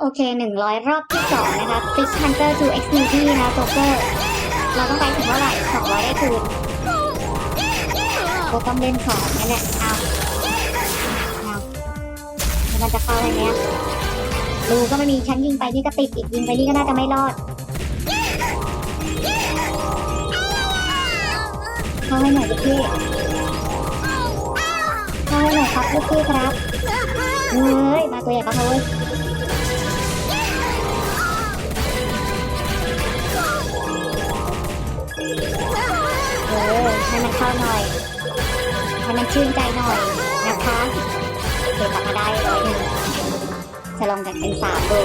โอเคหนึ่งร้อยรอบที่สองนะคะ Fish Hunter to Xfinity นะโจ๊กเกอร์เราต้องไปถึงเท่าไหร่สองร้อยได้คืนก็ต้องเล่นสองนั่นแหละเอาเอาแล้วมันจะเข้าอะไรเนี้ยรูก็ไม่มีชั้นยิงไปนี่ก็ติดอีกยิงไปนี่ก็น่าจะไม่รอด เข้าให้หน่อยพี่เข้าให้หน่อยครับลูกพี่ครับเฮ้ยมาตัวใหญ่ครับเฮ้ย หน่อยให้มันชื่นใจหน่อยนะคะโอเคกลับมาได้ร้อยหนึ่งจะลองแบ่งเป็นสามดู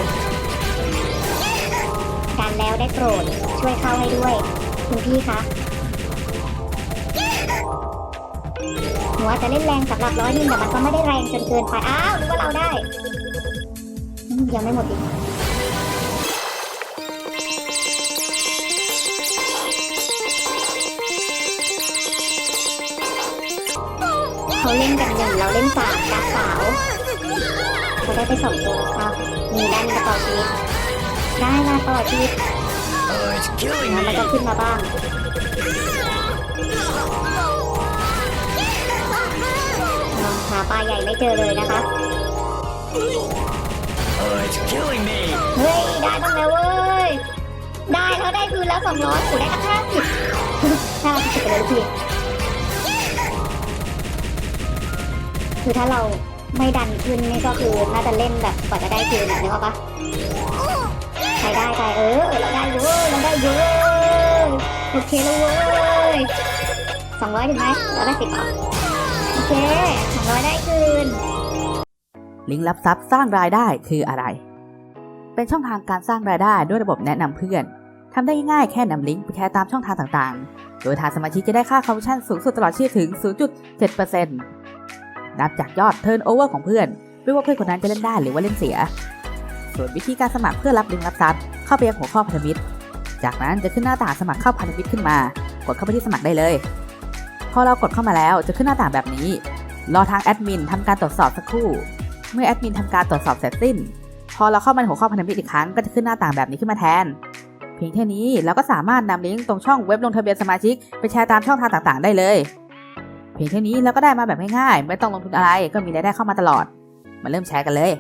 การแล้วได้โปรดช่วยเข้าให้ด้วย คุณพี่คะหนูอาจจะเล่นแรงสำหรับร้อยหนึ่งแต่มันก็ไม่ได้แรงจนเกินไป อ้าวรู้ว่าเราได้ ยังไม่หมดอีก เขาเล่นกันหนึ่งเราเล่นสามกาสาวเขาได้ไปสองตัวครับมีด้านกระต่อชีวิตได้มาต่อชีวิตแล้วมันก็ขึ้นมาบ้างลองหาปลาใหญ่ไม่เจอเลยนะคะ it's killing me. เฮ้ยได้บ้างแล้วเว้ย ได้แล้วได้คืนแล้วสองร้อยกูได้ตั้งห้าสิบห้าสิบไปเลยพี่ คือถ้าเราไม่ดันขึ้นนี่ก็คือน่าจะเล่นแบบกว่าจะได้คืนอะนึกออกปะใครได้ใครเออเราได้เว้ยเราได้เว้ยโอเคแล้วเว้ยสองร้อยถึงไหมเราได้สิบเหรอโอเคสองร้อยได้คืน ลิงก์รับทรัพย์สร้างรายได้คืออะไร เป็นช่องทางการสร้างรายได้ด้วยระบบแนะนำเพื่อนทำได้ง่ายแค่นำลิงก์ไปแชร์ตามช่องทางต่างๆ โดยทางสมาชิกจะได้ค่าคอมมิชชั่นสูงสุดตลอดชีพถึง 0.7% นับจากยอดเทิร์นโอเวอร์ของเพื่อน ไม่ว่าเพื่อนคนนั้นจะเล่นได้หรือว่าเล่นเสีย ส่วนวิธีการสมัครเพื่อรับลิงก์รับทรัพย์เข้าไปยังหัวข้อพันธมิตร จากนั้นจะขึ้นหน้าต่างสมัครเข้าพันธมิตรขึ้นมา กดเข้าไปที่สมัครได้เลย พอเรากดเข้ามาแล้วจะขึ้นหน้าต่างแบบนี้ รอทางแอดมินทำการตรวจสอบสักครู่ เมื่อแอดมินทำการตรวจสอบเสร็จสิ้น พอเราเข้ามาในหัวข้อพันธมิตรอีกครั้งก็จะขึ้นหน้าต่างแบบนี้ขึ้นมาแทนเพียงแค่นี้เราก็สามารถนำลิงก์ตรงช่องเว็บลงทะเบียนสมาชิกไปแชร์ตามช่องทางต่างๆ ได้เลย เพียงเท่านี้เราก็ได้มาแบบง่ายๆ ไม่ต้องลงทุนอะไรก็มีรายได้เข้ามาตลอด มาเริ่มแชร์กันเลย